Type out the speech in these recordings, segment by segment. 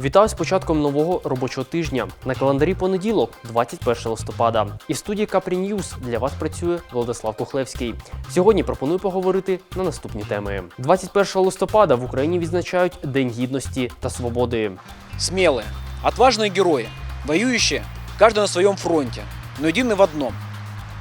Вітаю з початком нового робочого тижня. На календарі понеділок, 21 листопада. І студії Капрі Ньюз для вас працює Владислав Кухлевський. Сьогодні пропоную поговорити на наступні теми. 21 листопада в Україні відзначають День гідності та свободи. Смелые, отважные герои, воюющие, каждый на своем фронте, но едины в одном.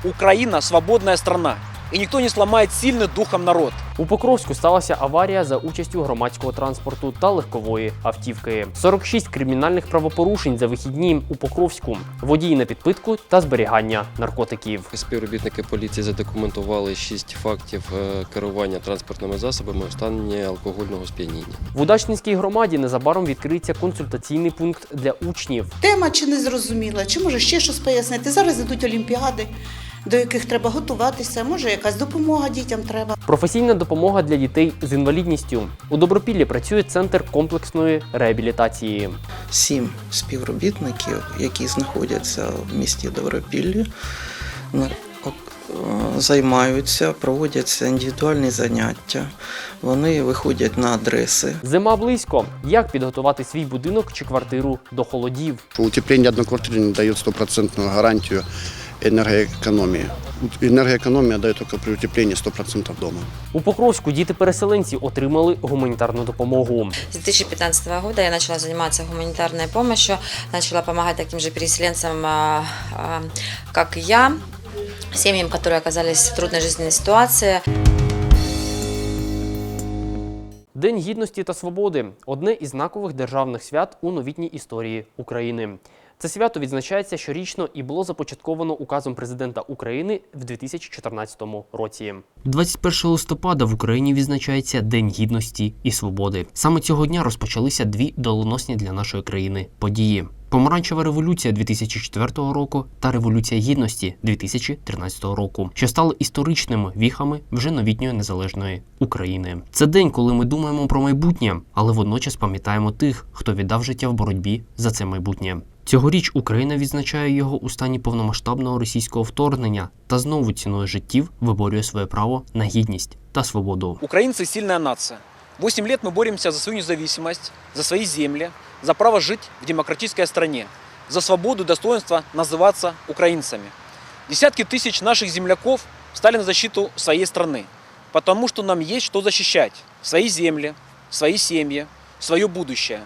Украина – свободная страна, и никто не сломает сильный духом народ. У Покровську сталася аварія за участю громадського транспорту та легкової автівки. 46 кримінальних правопорушень за вихідні у Покровську, водії на підпитку та зберігання наркотиків. Співробітники поліції задокументували шість фактів е, керування транспортними засобами у стані алкогольного сп'яніння. В Удачненській громаді незабаром відкриється консультаційний пункт для учнів. Тема чи не зрозуміла, чи може ще щось пояснити. Зараз йдуть олімпіади, до яких треба готуватися. Може, якась допомога дітям треба. Професійна допомога для дітей з інвалідністю. У Добропіллі працює центр комплексної реабілітації. сім співробітників, які знаходяться в місті Добропіллі, займаються, проводяться індивідуальні заняття. Вони виходять на адреси. Зима близько. Як підготувати свій будинок чи квартиру до холодів? квартиры не дает стопроцентную гарантию энергоэкономии. Энергоэкономия дает только при утеплении 100% дома. У Покровську діти-переселенці отримали гуманітарну допомогу. С 2015 года я начала заниматься гуманитарной помощью, начала помогать таким же переселенцам, а, а, как и я, семьям, которые оказались в трудной жизненной ситуации. День гідності та свободи одне із знакових державних свят у новітній історії України. Це свято відзначається щорічно і було започатковано указом президента України в 2014 році. 21 листопада в Україні відзначається День гідності і свободи. Саме цього дня розпочалися дві доленосні для нашої країни події. Помаранчева революція 2004 року та революція гідності 2013 року, що стали історичними віхами вже новітньої незалежної України. Це день, коли ми думаємо про майбутнє, але водночас пам'ятаємо тих, хто віддав життя в боротьбі за це майбутнє. Цьогоріч Україна відзначає його у стані повномасштабного російського вторгнення та знову ціною життів виборює своє право на гідність та свободу. Украинцы – сильная нация. Восемь лет мы боремся за свою независимость, за свои земли, за право жить в демократической стране, за свободу и достоинство называться украинцами. Десятки тысяч наших земляков стали на защиту своей страны, потому что нам есть что защищать. Свои земли, свои семьи, свое будущее.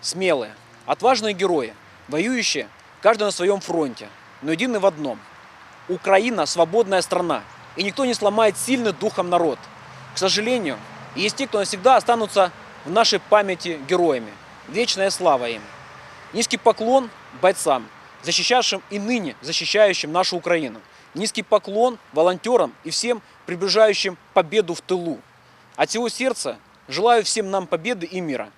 Смелые, отважные герои, воюющие, каждый на своем фронте, но едины в одном. Украина – свободная страна, и никто не сломает сильный духом народ. К сожалению, есть те, кто навсегда останутся в нашей памяти героями. Вечная слава им. Низкий поклон бойцам, защищавшим и ныне защищающим нашу Украину. Низкий поклон волонтерам и всем приближающим победу в тылу. От всего сердца желаю всем нам победы и мира.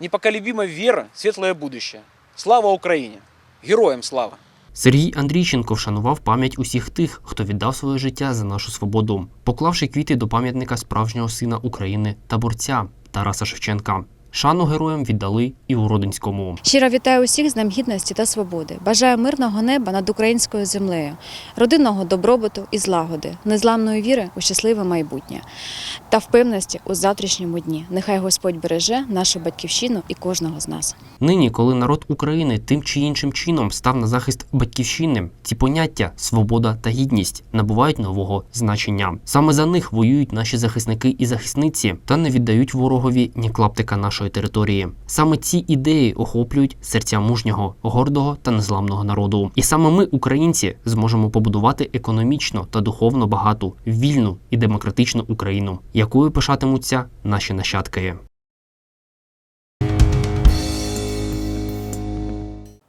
Непоколебимой веры, в светлое будущее. Слава Україні! Героям слава! Сергій Андрійченко вшанував пам'ять усіх тих, хто віддав своє життя за нашу свободу, поклавши квіти до пам'ятника справжнього сина України та борця Тараса Шевченка. Шану героям віддали і у Родинському. Щиро вітаю усіх з Днем гідності та свободи. Бажаю мирного неба над українською землею, родинного добробуту і злагоди, незламної віри у щасливе майбутнє та впевненості у завтрашньому дні. Нехай Господь береже нашу батьківщину і кожного з нас. Нині, коли народ України тим чи іншим чином став на захист батьківщини, ці поняття свобода та гідність набувають нового значення. Саме за них воюють наші захисники і захисниці та не віддають ворогові ні клаптика нашої території. Саме ці ідеї охоплюють серця мужнього, гордого та незламного народу. І саме ми, українці, зможемо побудувати економічно та духовно багату, вільну і демократичну Україну, якою пишатимуться наші нащадки.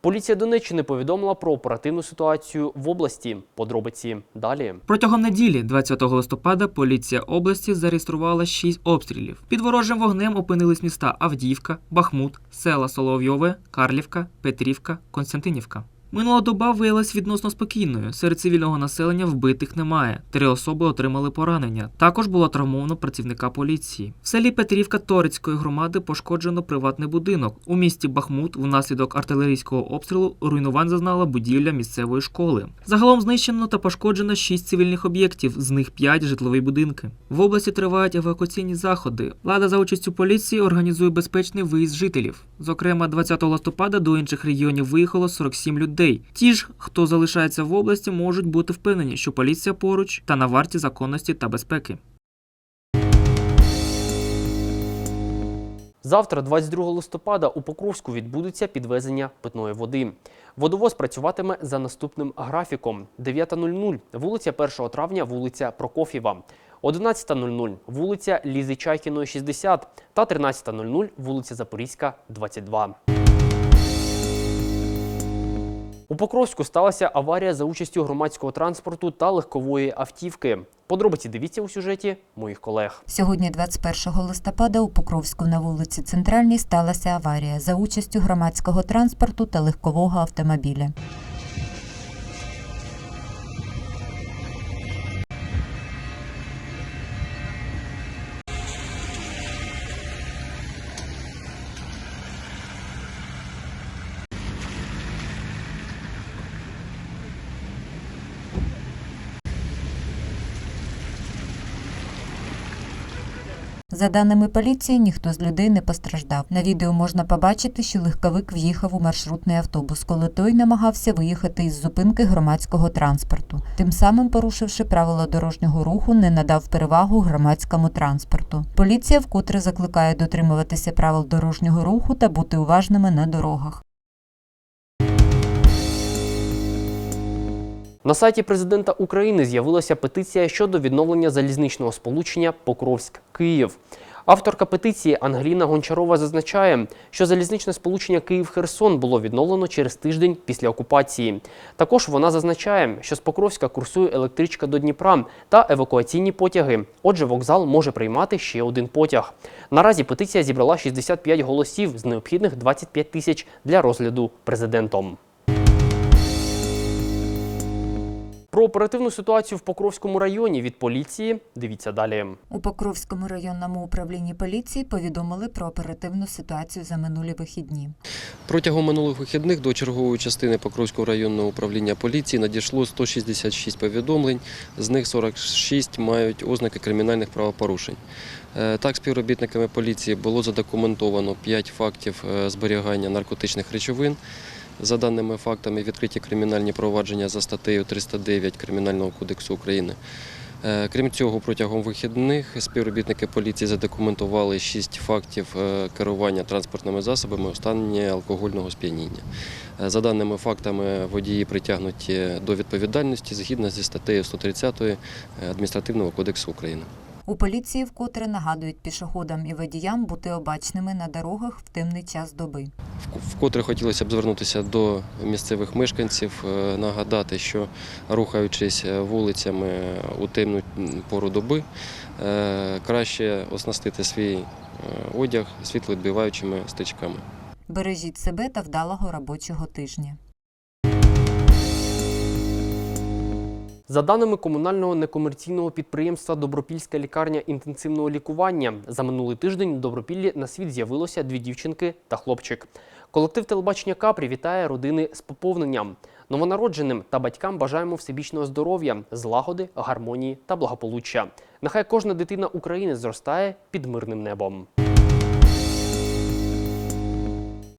Поліція Донеччини повідомила про оперативну ситуацію в області. Подробиці далі. Протягом неділі, 20 листопада, поліція області зареєструвала 6 обстрілів. Під ворожим вогнем опинились міста Авдіївка, Бахмут, села Соловйове, Карлівка, Петрівка, Константинівка. Минула доба виявилась відносно спокійною. Серед цивільного населення вбитих немає. Три особи отримали поранення. Також було травмовано працівника поліції. В селі Петрівка Торицької громади пошкоджено приватний будинок. У місті Бахмут внаслідок артилерійського обстрілу руйнувань зазнала будівля місцевої школи. Загалом знищено та пошкоджено шість цивільних об'єктів, з них п'ять житлові будинки. В області тривають евакуаційні заходи. Влада за участю поліції організує безпечний виїзд жителів. Зокрема, 20 листопада до інших регіонів виїхало 47 людей. Ті ж, хто залишається в області, можуть бути впевнені, що поліція поруч та на варті законності та безпеки. Завтра, 22 листопада, у Покровську відбудеться підвезення питної води. Водовоз працюватиме за наступним графіком: 9.00 – вулиця 1 травня, вулиця Прокоф'єва, 11.00 – вулиця Лізи Чайкіної, 60 та 13.00 – вулиця Запорізька, 22. У Покровську сталася аварія за участю громадського транспорту та легкової автівки. Подробиці дивіться у сюжеті моїх колег. Сьогодні, 21 листопада, у Покровську на вулиці Центральній сталася аварія за участю громадського транспорту та легкового автомобіля. За даними поліції, ніхто з людей не постраждав. На відео можна побачити, що легковик в'їхав у маршрутний автобус, коли той намагався виїхати із зупинки громадського транспорту. Тим самим, порушивши правила дорожнього руху, не надав перевагу громадському транспорту. Поліція вкотре закликає дотримуватися правил дорожнього руху та бути уважними на дорогах. На сайті президента України з'явилася петиція щодо відновлення залізничного сполучення Покровськ-Київ. Авторка петиції Ангеліна Гончарова зазначає, що залізничне сполучення Київ-Херсон було відновлено через тиждень після окупації. Також вона зазначає, що з Покровська курсує електричка до Дніпра та евакуаційні потяги. Отже, вокзал може приймати ще один потяг. Наразі петиція зібрала 65 голосів з необхідних 25 тисяч для розгляду президентом. Про оперативну ситуацію в Покровському районі від поліції дивіться далі. У Покровському районному управлінні поліції повідомили про оперативну ситуацію за минулі вихідні. Протягом минулих вихідних до чергової частини Покровського районного управління поліції надійшло 166 повідомлень, з них 46 мають ознаки кримінальних правопорушень. Е, Так, співробітниками поліції було задокументовано 5 фактів е, зберігання наркотичних речовин. За даними фактами, відкриті кримінальні провадження за статтею 309 Кримінального кодексу України. Е, Крім цього, протягом вихідних співробітники поліції задокументували 6 фактів е, керування транспортними засобами у стані алкогольного сп'яніння. Е, За даними фактами, водії притягнуті до відповідальності згідно зі статтею 130 Адміністративного кодексу України. У поліції вкотре нагадують пішоходам і водіям бути обачними на дорогах в темний час доби. Вкотре хотілося б звернутися до місцевих мешканців, е, нагадати, що рухаючись е, вулицями у темну пору доби, е, краще оснастити свій е, одяг світловідбиваючими стичками. Бережіть себе та вдалого робочого тижня. За даними комунального некомерційного підприємства Добропільська лікарня інтенсивного лікування, за минулий тиждень в Добропіллі на світ з'явилося дві дівчинки та хлопчик. Колектив телебачення Капрі вітає родини з поповненням. Новонародженим та батькам бажаємо всебічного здоров'я, злагоди, гармонії та благополуччя. Нехай кожна дитина України зростає під мирним небом.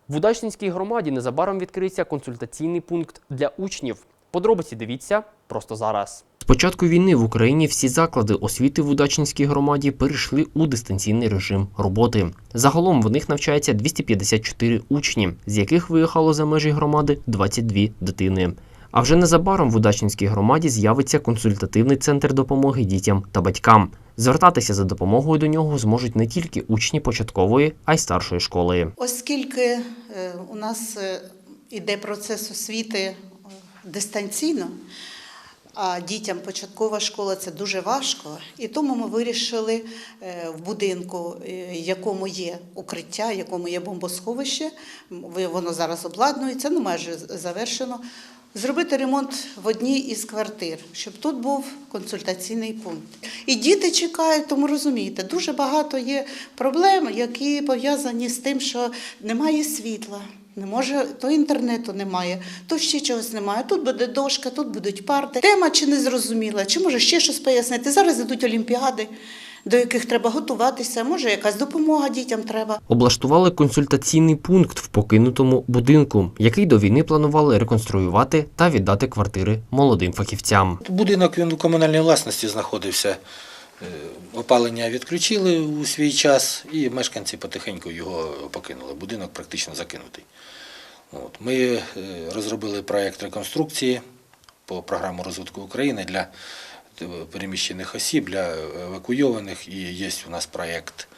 В Удачненській громаді незабаром відкриється консультаційний пункт для учнів. Подробиці дивіться просто зараз. З початку війни в Україні всі заклади освіти в Удачненській громаді перейшли у дистанційний режим роботи. Загалом в них навчається 254 учні, з яких виїхало за межі громади 22 дитини. А вже незабаром в Удачненській громаді з'явиться консультативний центр допомоги дітям та батькам. Звертатися за допомогою до нього зможуть не тільки учні початкової, а й старшої школи. Оскільки е, у нас е, іде процес освіти дистанційно, а дітям початкова школа це дуже важко, і тому ми вирішили е, в будинку, е, якому є укриття, якому є бомбосховище, ви- воно зараз обладнується, ну майже завершено. зробити ремонт в одній із квартир, щоб тут був консультаційний пункт. І діти чекають, тому розумієте, дуже багато є проблем, які пов'язані з тим, що немає світла. Не може, то інтернету немає, то ще чогось немає. Тут буде дошка, тут будуть парти. Тема чи не зрозуміла, чи може ще щось пояснити. Зараз ідуть олімпіади, до яких треба готуватися. Може, якась допомога дітям треба. Облаштували консультаційний пункт в покинутому будинку, який до війни планували реконструювати та віддати квартири молодим фахівцям. Будинок він у комунальній власності знаходився. Е, Опалення відключили у свій час, і мешканці потихеньку його покинули. Будинок практично закинутий. От. Ми е, розробили проєкт реконструкції по програму розвитку України для е, переміщених осіб, для евакуйованих. І є у нас проєкт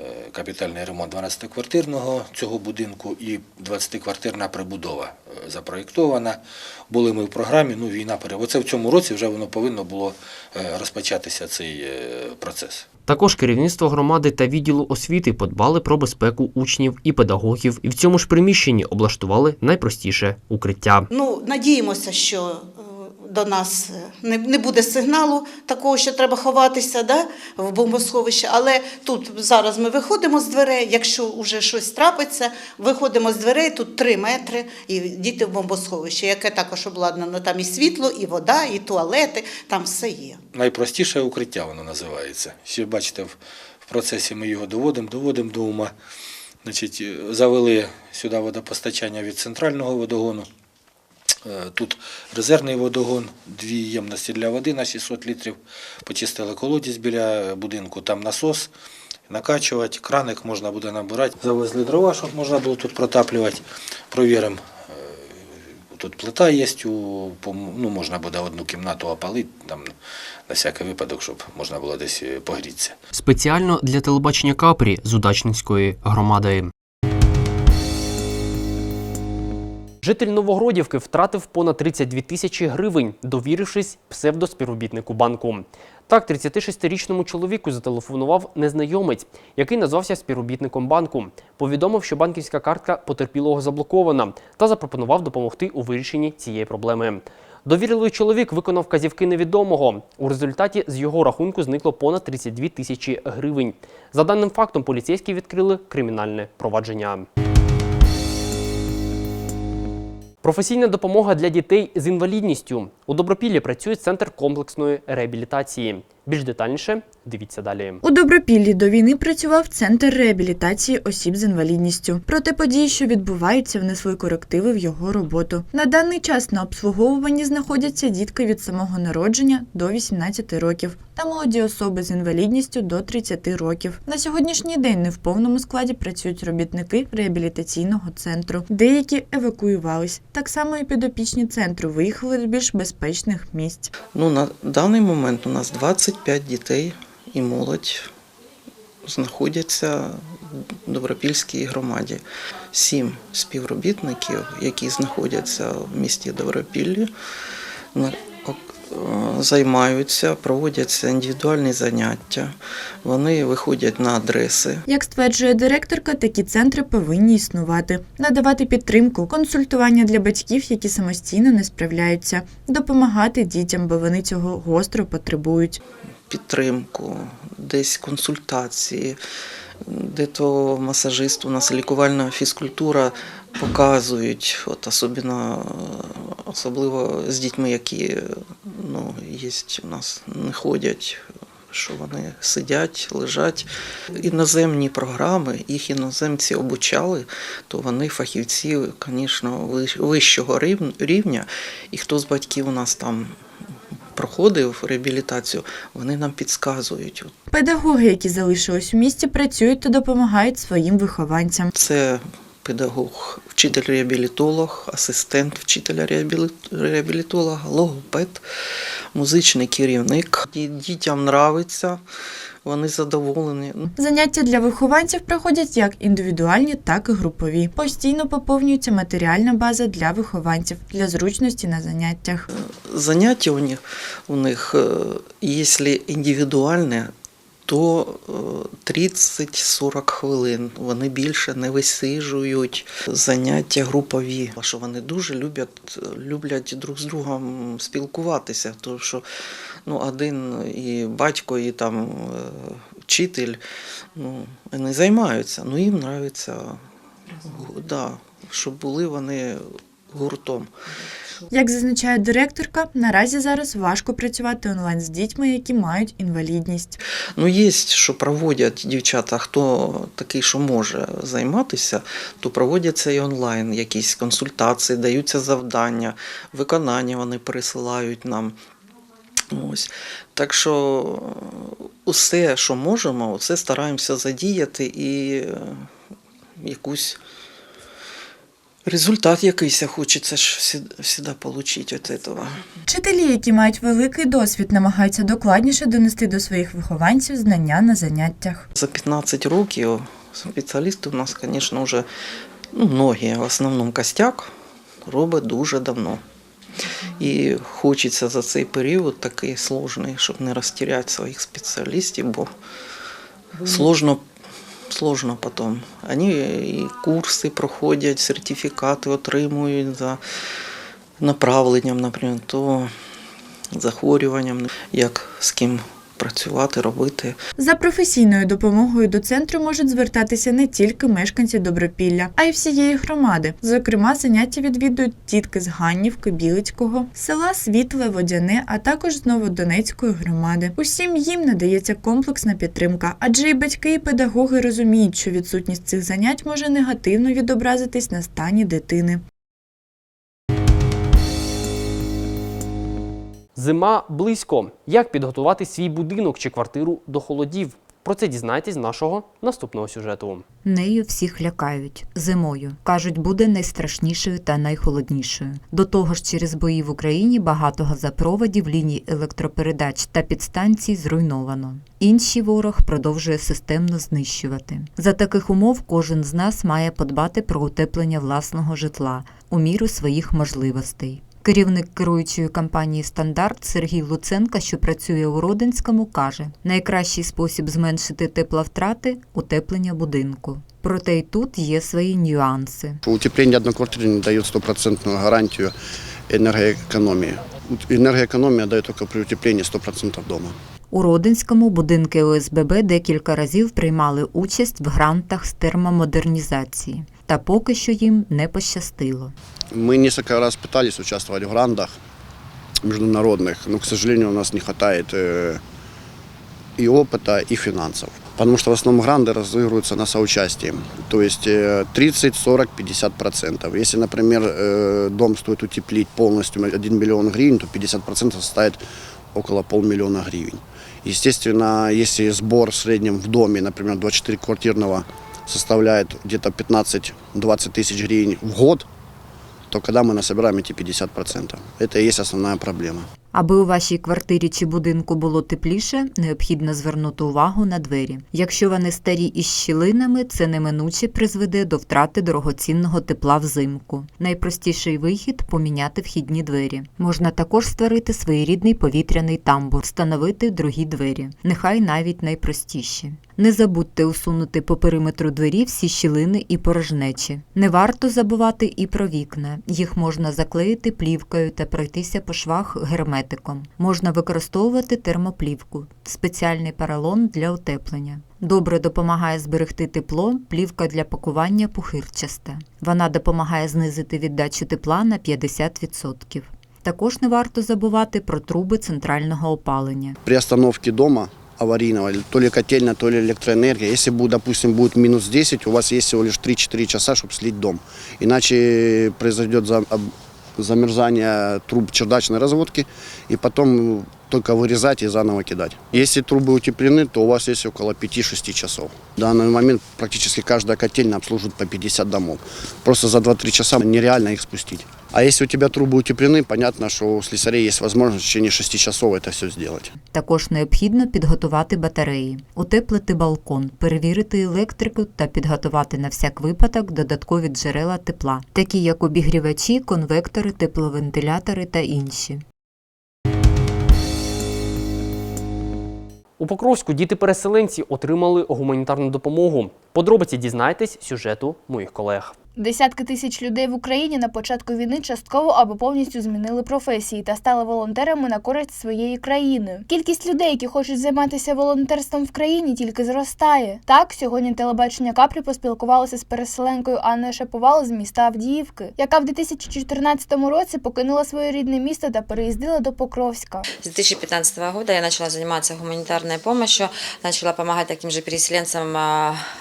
е, капітальний ремонт 12-квартирного цього будинку і 20-квартирна прибудова запроєктована. Були ми в програмі, ну війна пере. Оце в цьому році вже воно повинно було розпочатися цей процес. Також керівництво громади та відділу освіти подбали про безпеку учнів і педагогів, і в цьому ж приміщенні облаштували найпростіше укриття. Ну, надіємося, що е, до нас е, не, не буде сигналу такого, що треба ховатися да, в бомбосховище. Але тут зараз ми виходимо з дверей. Якщо вже щось трапиться, виходимо з дверей, тут три метри, і діти в бомбосховище, яке також обладнано. Там і світло, і вода, і туалети, там все є. Найпростіше укриття воно називається. Ще бачите, в, в процесі ми його доводимо, доводимо до ума. Значить, е, завели сюди водопостачання від центрального водогону. Е, Тут резервний водогон, дві ємності для води на 600 літрів. Почистили колодязь біля будинку, там насос, накачувати, краник можна буде набирати. Завезли дрова, щоб можна було тут протаплювати. Провіримо. е, Тут плита є, ну, можна буде одну кімнату опалити, там, на всякий випадок, щоб можна було десь е, погрітися. Спеціально для телебачення Капрі з Удачненської громади. Житель Новогродівки втратив понад 32 тисячі гривень, довірившись псевдоспівробітнику банку. Так, 36-річному чоловіку зателефонував незнайомець, який назвався співробітником банку. Повідомив, що банківська картка потерпілого заблокована та запропонував допомогти у вирішенні цієї проблеми. Довірливий чоловік виконав вказівки невідомого. У результаті з його рахунку зникло понад 32 тисячі гривень. За даним фактом, поліцейські відкрили кримінальне провадження. Професійна допомога для дітей з інвалідністю. У Добропіллі працює центр комплексної реабілітації. Більш детальніше дивіться далі. У Добропіллі до війни працював центр реабілітації осіб з інвалідністю. Проте події, що відбуваються, внесли корективи в його роботу. На даний час на обслуговуванні знаходяться дітки від самого народження до 18 років та молоді особи з інвалідністю до 30 років. На сьогоднішній день не в повному складі працюють робітники реабілітаційного центру. Деякі евакуювались. Так само і підопічні центру виїхали до більш безпечних місць. Ну, на даний момент у нас 25 дітей і молодь знаходяться в Добропільській громаді. Сім співробітників, які знаходяться в місті Добропіллі, займаються, проводяться індивідуальні заняття. Вони виходять на адреси. Як стверджує директорка, такі центри повинні існувати, надавати підтримку, консультування для батьків, які самостійно не справляються, допомагати дітям, бо вони цього гостро потребують. підтримку, десь консультації, де то масажист, у нас лікувальна фізкультура показують, от особливо, особливо з дітьми, які ну, є у нас не ходять. Що вони сидять, лежать. Іноземні програми, їх іноземці обучали, то вони фахівці, звісно, вищого рівня. І хто з батьків у нас там проходив реабілітацію, вони нам підказують. Педагоги, які залишились у місті, працюють та допомагають своїм вихованцям. Це педагог, вчитель-реабілітолог, асистент вчителя реабілітолога, логопед, музичний керівник. Дітям нравиться, вони задоволені. Ну, Заняття для вихованців проходять як індивідуальні, так і групові. Постійно поповнюється матеріальна база для вихованців для зручності на заняттях. Заняття у них, у них, е, якщо індивідуальне, то е, 30-40 хвилин. Вони більше не висижують заняття групові. Що вони дуже люблять, люблять друг з другом спілкуватися. Тому що ну, один і батько, і там е, вчитель ну, вони займаються. Ну їм подобається, да, щоб були вони гуртом. Як зазначає директорка, наразі зараз важко працювати онлайн з дітьми, які мають інвалідність. Ну, є, що проводять дівчата, хто такий, що може займатися, то проводяться і онлайн якісь консультації, даються завдання, виконання вони пересилають нам. Ось. Так що е, усе, що можемо, все стараємося задіяти і е, якусь результат якийсь хочеться ж завжди отримати від цього. Вчителі, які мають великий досвід, намагаються докладніше донести до своїх вихованців знання на заняттях. За 15 років спеціалісти у нас, звісно, вже ну, многі, в основному костяк робить дуже давно. І хочеться за цей період такий сложний, щоб не розтіряти своїх спеціалістів, бо сложно, сложно потом. Они і курси проходять, сертифікати отримують за направленням, наприклад, то захворюванням, як з ким працювати, робити. За професійною допомогою до центру можуть звертатися не тільки мешканці Добропілля, а й всієї громади. Зокрема, заняття відвідують дітки з Ганнівки, Білицького, села Світле, Водяне, а також з Новодонецької громади. Усім їм надається комплексна підтримка, адже і батьки, і педагоги розуміють, що відсутність цих занять може негативно відобразитись на стані дитини. Зима близько. Як підготувати свій будинок чи квартиру до холодів? Про це дізнайтесь з нашого наступного сюжету. Нею всіх лякають зимою. кажуть, буде найстрашнішою та найхолоднішою. До того ж, через бої в Україні багато газопроводів, ліній електропередач та підстанцій зруйновано. Інші ворог продовжує системно знищувати. За таких умов кожен з нас має подбати про утеплення власного житла у міру своїх можливостей. Керівник керуючої компанії Стандарт Сергій Луценка, що працює у Родинському, каже: найкращий спосіб зменшити тепловтрати утеплення будинку. Проте й тут є свої нюанси. Утепление одной квартиры не дает стопроцентную гарантию энергоэкономии. Энергоэкономия дает только при утеплении 100% дома. У Родинському будинки ОСББ декілька разів приймали участь в грантах з термомодернізації, та поки що їм не пощастило. Мы несколько раз пытались участвовать в грандах международных, но, к сожалению, у нас не хватает э, и опыта, и финансов. Потому что в основном гранды разыгрываются на соучастии. То есть э, 30, 40, 50 процентов. Если, например, э, дом стоит утеплить полностью 1 миллион гривен, то 50 процентов составит около полмиллиона гривен. Естественно, если сбор в среднем в доме, например, 24 квартирного составляет где-то 15-20 тысяч гривен в год, то когда мы насобираем эти 50%, это и есть основная проблема. Аби у вашій квартирі чи будинку було тепліше, необхідно звернути увагу на двері. Якщо вони старі із щілинами, це неминуче призведе до втрати дорогоцінного тепла взимку. Найпростіший вихід поміняти вхідні двері. Можна також створити своєрідний повітряний тамбур, встановити другі двері, нехай навіть найпростіші. Не забудьте усунути по периметру двері всі щілини і порожнечі. Не варто забувати і про вікна. Їх можна заклеїти плівкою та пройтися по швах герметиком. Можна використовувати термоплівку, спеціальний поролон для утеплення. Добре допомагає зберегти тепло, плівка для пакування пухирчаста. Вона допомагає знизити віддачу тепла на 50%. Також не варто забувати про труби центрального опалення. При остановке дома аварийного, или то ли котельная, то ли электроэнергия, если, будет, допустим, будет минус 10, у вас есть всего лишь 3-4 часа, чтобы слить дом. Иначе произойдет за- об- замерзание труб чердачной разводки, и потом только вырезать и заново кидать. Если трубы утеплены, то у вас есть около 5-6 часов. В данный момент практически каждая котельная обслуживает по 50 домов. Просто за 2-3 часа нереально их спустить. А если у тебя трубы утеплены, понятно, что у слесарей есть возможность в течение 6 часов это все сделать. Також необхідно підготувати батареї, утеплити балкон, перевірити електрику та підготувати на всяк випадок додаткові джерела тепла, такі як обігрівачі, конвектори, тепловентилятори та інші. У Покровську діти-переселенці отримали гуманітарну допомогу. Подробиці дізнайтесь з сюжету моїх колег. Десятки тисяч людей в Україні на початку війни частково або повністю змінили професії та стали волонтерами на користь своєї країни. Кількість людей, які хочуть займатися волонтерством в країні, тільки зростає. Так, сьогодні телебачення Капрі поспілкувалося з переселенкою Анною Шаповал з міста Авдіївки, яка в 2014 році покинула своє рідне місто та переїздила до Покровська. С 2015 года я начала заниматься гуманитарной помощью, начала помогать таким же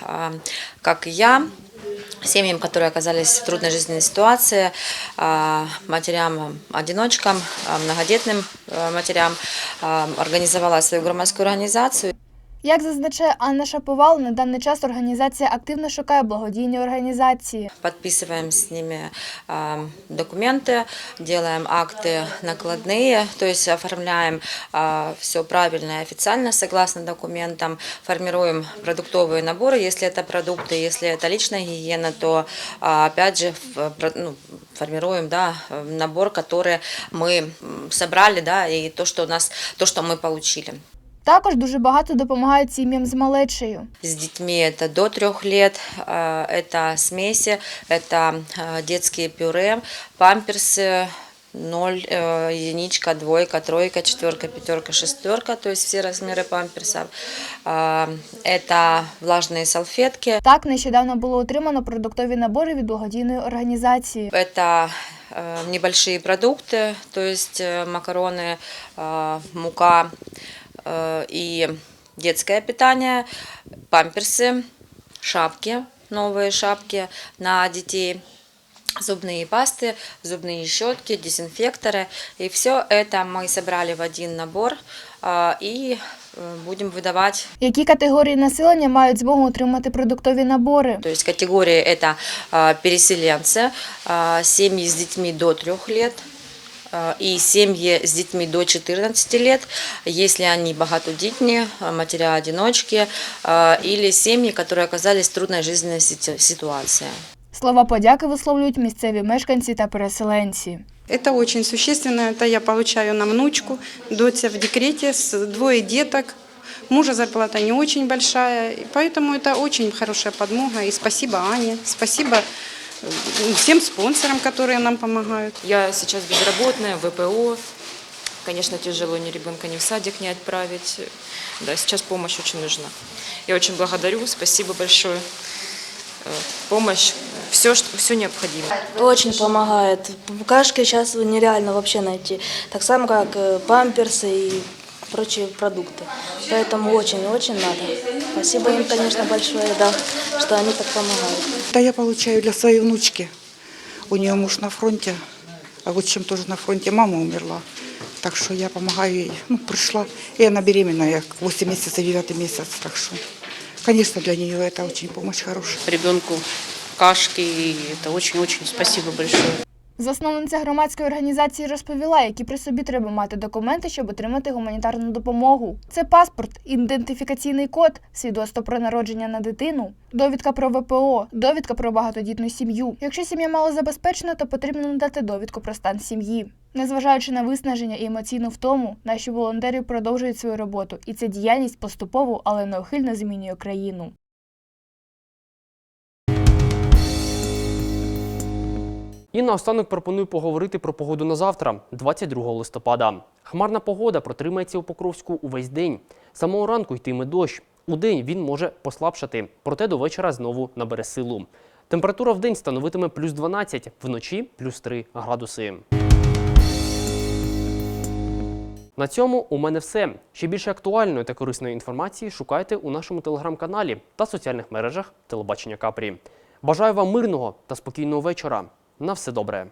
а, как и я, семьям, которые оказались в трудной жизненной ситуации, а, матерям-одиночкам, а, многодетным а, матерям, а, организовала свою громадскую организацию. Як зазначає Анна Шаповал, на даний час організація активно шукає благодійні організації. Подписываем с ними а, документы, делаем акты накладные, то есть оформляем все правильно и официально согласно документам, формируем продуктовые наборы, если это продукты, если это личная гигиена, то а, опять же в- про- ну, формируем да, набор, который мы м, собрали, да, и то, что у нас, то, что мы получили. Також дуже багато допомагають сім'ям з малечею. С детьми это до трех лет, э, это смеси, это э, детские пюре, памперсы, ноль, э, единичка, двойка, тройка, четверка, пятерка, шестерка, то есть все размеры памперсов. Э, Это влажные салфетки, Так нещодавно було отримано продуктові набори від благодійної організації. это э, небольшие продукты, то есть э, макароны, э, мука э, и детское питание, памперсы, шапки, новые шапки на детей, зубные пасты, зубные щетки, дезинфекторы. И все это мы собрали в один набор э, и э, будем выдавать Які категорії населення мають змогу отримати продуктові набори? То есть категории это а, переселенцы, а, семьи с детьми до 3 лет а, и семьи с детьми до 14 лет, если они богатодетные, а, матеря-одиночки а, или семьи, которые оказались в трудной жизненной ситу- ситуации. Слова подяки висловлюють місцеві мешканці та переселенці. Это очень существенно. Это я получаю на внучку. Дочь в декрете, с двое деток. Мужа зарплата не очень большая. и Поэтому это очень хорошая подмога. И спасибо Ане, спасибо э, всем спонсорам, которые нам помогают. Я сейчас безработная, ВПО. Конечно, тяжело ни ребенка ни в садик не отправить. Да, сейчас помощь очень нужна. Я очень благодарю, спасибо большое. Э, Помощь, все, что, все необходимо. Очень помогает. Букашки сейчас нереально вообще найти. Так само, как э, памперсы и прочие продукты. Поэтому очень-очень надо. Спасибо им, конечно, большое, да, что они так помогают. Да я получаю для своей внучки. У нее муж на фронте, а вот чем тоже на фронте мама умерла. Так что я помогаю ей. Ну, пришла. И она беременная, 8 месяцев, 9 месяц. Так что, конечно, для нее это очень помощь хорошая. ребенку кашки. И это очень-очень спасибо большое. Засновниця громадської організації розповіла, які при собі треба мати документи, щоб отримати гуманітарну допомогу. Це паспорт, ідентифікаційний код, свідоцтво про народження на дитину, довідка про ВПО, довідка про багатодітну сім'ю. Якщо сім'я малозабезпечена, то потрібно надати довідку про стан сім'ї. Незважаючи на виснаження і емоційну втому, наші волонтери продовжують свою роботу, і ця діяльність поступово, але неухильно змінює країну. І наостанок пропоную поговорити про погоду на завтра, 22 листопада. Хмарна погода протримається у Покровську увесь день. Самого ранку йтиме дощ. У день він може послабшати, проте до вечора знову набере силу. Температура в день становитиме плюс 12, вночі плюс 3 градуси. На цьому у мене все. Ще більше актуальної та корисної інформації шукайте у нашому телеграм-каналі та соціальних мережах телебачення Капрі. Бажаю вам мирного та спокійного вечора. На все добре.